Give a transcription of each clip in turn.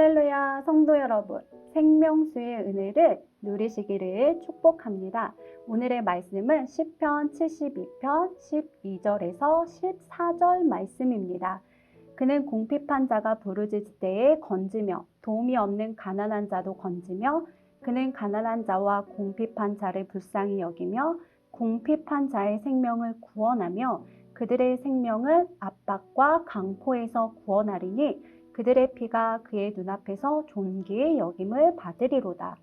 할렐루야 성도 여러분 생명수의 은혜를 누리시기를 축복합니다. 오늘의 말씀은 시편 72편 12절에서 14절 말씀입니다. 그는 궁핍한 자가 부르짖을 때에 건지며 도움이 없는 가난한 자도 건지며 그는 가난한 자와 궁핍한 자를 불쌍히 여기며 궁핍한 자의 생명을 구원하며 그들의 생명을 압박과 강포에서 구원하리니 그들의 피가 그의 눈앞에서 존귀의 여김을 받으리로다.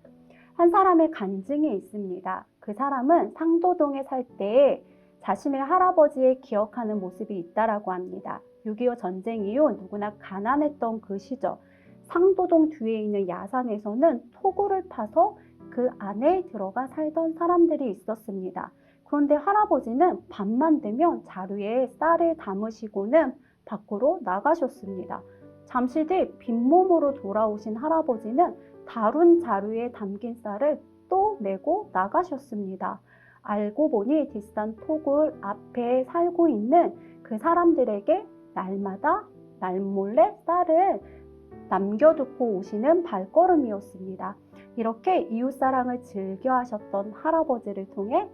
한 사람의 간증이 있습니다. 그 사람은 상도동에 살 때에 자신의 할아버지의 기억하는 모습이 있다라고 합니다. 6.25 전쟁 이후 누구나 가난했던 그 시절 상도동 뒤에 있는 야산에서는 토구를 파서 그 안에 들어가 살던 사람들이 있었습니다. 그런데 할아버지는 밤만 되면 자루에 쌀을 담으시고는 밖으로 나가셨습니다. 잠시 뒤 빈몸으로 돌아오신 할아버지는 다룬 자루에 담긴 쌀을 또 메고 나가셨습니다. 알고 보니 뒷산 토굴 앞에 살고 있는 그 사람들에게 날마다 날몰래 쌀을 남겨두고 오시는 발걸음이었습니다. 이렇게 이웃사랑을 즐겨 하셨던 할아버지를 통해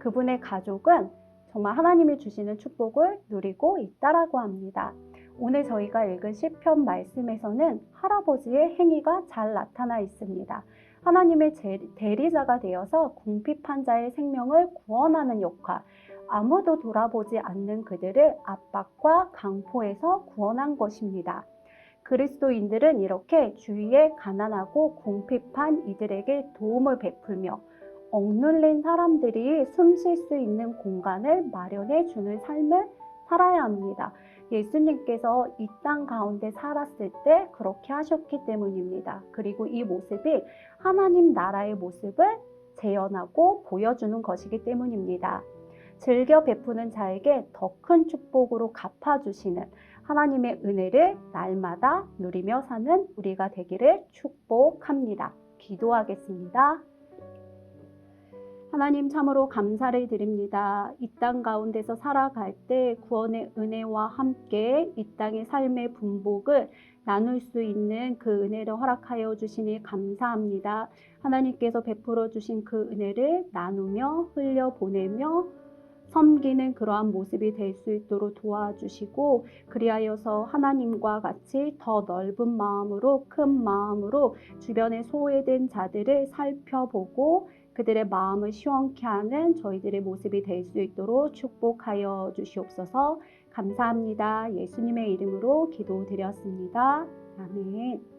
그분의 가족은 정말 하나님이 주시는 축복을 누리고 있다라고 합니다. 오늘 저희가 읽은 시편 말씀에서는 할아버지의 행위가 잘 나타나 있습니다. 하나님의 대리자가 되어서 궁핍한 자의 생명을 구원하는 역할, 아무도 돌아보지 않는 그들을 압박과 강포에서 구원한 것입니다. 그리스도인들은 이렇게 주위에 가난하고 궁핍한 이들에게 도움을 베풀며 억눌린 사람들이 숨 쉴 수 있는 공간을 마련해 주는 삶을 살아야 합니다. 예수님께서 이 땅 가운데 살았을 때 그렇게 하셨기 때문입니다. 그리고 이 모습이 하나님 나라의 모습을 재현하고 보여주는 것이기 때문입니다. 즐겨 베푸는 자에게 더 큰 축복으로 갚아주시는 하나님의 은혜를 날마다 누리며 사는 우리가 되기를 축복합니다. 기도하겠습니다. 하나님 참으로 감사를 드립니다. 이 땅 가운데서 살아갈 때 구원의 은혜와 함께 이 땅의 삶의 분복을 나눌 수 있는 그 은혜를 허락하여 주시니 감사합니다. 하나님께서 베풀어 주신 그 은혜를 나누며 흘려 보내며 섬기는 그러한 모습이 될 수 있도록 도와주시고 그리하여서 하나님과 같이 더 넓은 마음으로 큰 마음으로 주변에 소외된 자들을 살펴보고 그들의 마음을 시원케 하는 저희들의 모습이 될 수 있도록 축복하여 주시옵소서 감사합니다. 예수님의 이름으로 기도드렸습니다. 아멘.